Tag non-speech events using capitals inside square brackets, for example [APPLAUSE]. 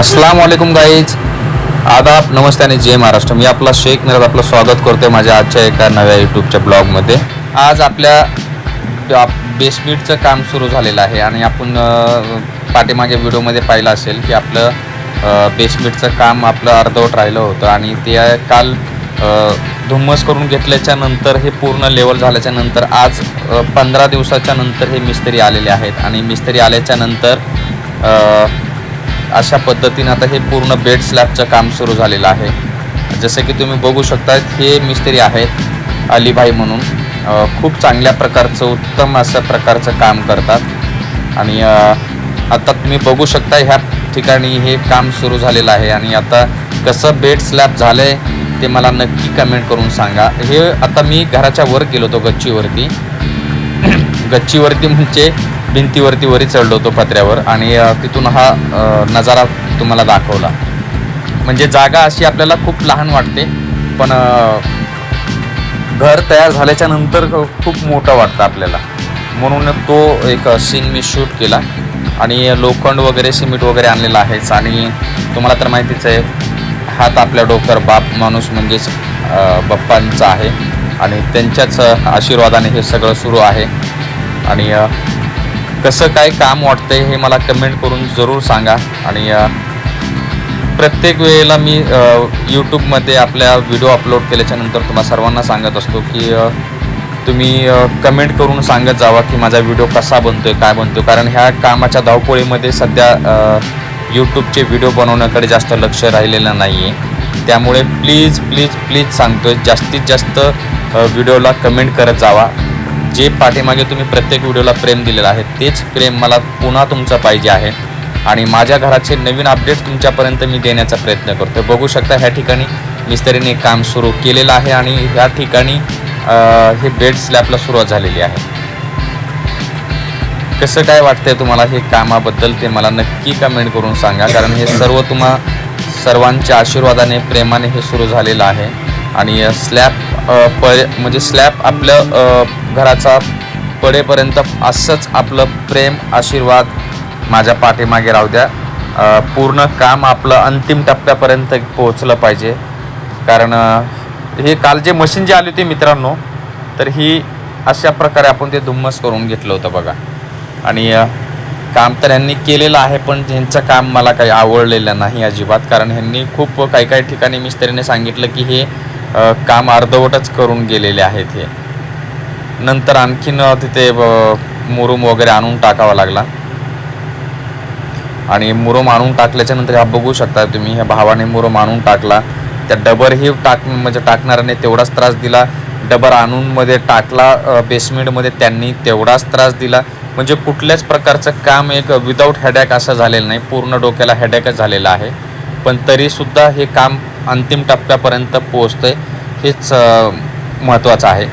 अस्सलाम वालेकुम गाईज आदाब नमस्ते आणि जय महाराष्ट्र. मी आपला शेख मिराज आपलं स्वागत करतोय माझ्या आजच्या एका नव्या यूट्यूबच्या ब्लॉगमध्ये. आज आपल्या बेसबीटचं काम सुरू झालेलं आहे आणि आपण पाठीमागे व्हिडिओमध्ये पाहिलं असेल की आपलं बेसमीटचं काम आपलं अर्धवट राहिलं होतं आणि ते काल धुम्मस करून घेतल्याच्या नंतर हे पूर्ण लेवल झाल्याच्यानंतर आज पंधरा दिवसाच्या नंतर हे मिस्त्री आलेले आहेत आणि मिस्त्री आल्याच्यानंतर अशा पद्धतीने आता हे पूर्ण बेड स्लॅबचं काम सुरू झालेलं आहे. जसं की तुम्ही बघू शकता हे मिस्त्री आहेत अलीभाई म्हणून. खूप चांगल्या प्रकारचं उत्तम अशा प्रकारचं काम करतात. आणि आता तुम्ही बघू शकता ह्या ठिकाणी हे काम सुरू झालेलं आहे. आणि आता कसं बेड स्लॅब झालं आहे ते मला नक्की कमेंट करून सांगा. हे आता मी घराच्या वर गेलो होतो गच्चीवरती. [CLEARS THROAT] गच्चीवरती म्हणजे भिंतीवरती वरी चढलो होतो पत्र्यावर आणि तिथून हा नजारा तुम्हाला दाखवला. म्हणजे जागा अशी आपल्याला खूप लहान वाटते पण घर तयार झाल्याच्यानंतर खूप मोठं वाटतं आपल्याला. म्हणून तो एक सीन मी शूट केला. आणि लोखंड वगैरे सिमेंट वगैरे आणलेलं आहेच. आणि तुम्हाला तर माहितीच आहे हात आपल्या डोक्यावर बाप माणूस म्हणजेच बाप्पांचा आहे. आणि त्यांच्याच आशीर्वादाने हे सगळं सुरू आहे. आणि कसं काय काम वाटतंय हे मला कमेंट करून जरूर सांगा. आणि प्रत्येक वेळेला मी यूट्यूबमध्ये आपल्या व्हिडिओ अपलोड केल्याच्यानंतर तुम्हाला तुम्हा सर्वांना सांगत असतो की तुम्ही कमेंट करून सांगत जावा की माझा व्हिडिओ कसा बनतोय काय बनतोय. कारण ह्या कामाच्या धावपोळीमध्ये सध्या यूट्यूबचे व्हिडिओ बनवण्याकडे जास्त लक्ष राहिलेलं नाही आहे त्यामुळे प्लीज प्लीज प्लीज सांगतोय जास्तीत जास्त व्हिडिओला कमेंट करत जावा. जे पाठीमागे तुम्ही प्रत्येक व्हिडिओला प्रेम दिलेलं आहे तेच प्रेम मला पुन्हा तुमचं पाहिजे आहे. आणि माझ्या घराचे नवीन अपडेट्स तुमच्यापर्यंत मी देण्याचा प्रयत्न करतो बघू शकता ह्या ठिकाणी मिस्त्रीने काम सुरू केलेलं आहे आणि ह्या ठिकाणी हे बेड स्लॅबला सुरुवात झालेली आहे. कसं काय वाटतंय तुम्हाला हे कामाबद्दल ते मला नक्की कमेंट करून सांगा कारण हे सर्व तुम्हा सर्वांच्या आशीर्वादाने प्रेमाने हे सुरू झालेलं आहे. आणि स्लॅब प म्हणजे स्लॅब आपलं घराचा पडेपर्यंत असंच आपलं प्रेम आशीर्वाद माझ्या पाठीमागे राहू द्या. पूर्ण काम आपलं अंतिम टप्प्यापर्यंत पोहोचलं पाहिजे. कारण हे काल जे मशीन जे आली होती मित्रांनो तर ही अशा प्रकारे आपण ते धुम्मस करून घेतलं होतं बघा. आणि काम तर यांनी केलेलं आहे पण ह्यांचं काम मला काही आवडलेलं नाही अजिबात. कारण ह्यांनी खूप काही काही ठिकाणी मिस्त्रीने सांगितलं की हे काम अर्धवटच करून गेलेले आहेत हे. नंतर आणखीन तिथे मुरुम वगैरे आणून टाकावा लागला. आणि मुरुम आणून टाकल्याच्या नंतर हा बघू शकता तुम्ही ह्या भावाने मुरुम आणून टाकला. त्या डबरही टाक म्हणजे टाकणाऱ्याने तेवढाच त्रास दिला. डबर आणून मध्ये टाकला बेसमेंटमध्ये त्यांनी तेवढाच त्रास दिला. म्हणजे कुठल्याच प्रकारचं काम एक विदाऊट हेडॅक असं झालेलं नाही. पूर्ण डोक्याला हेडॅकच झालेलं आहे. पण तरीसुद्धा हे काम अंतिम टप्प्यापर्यंत पोहोचतंय हेच महत्त्वाचं आहे.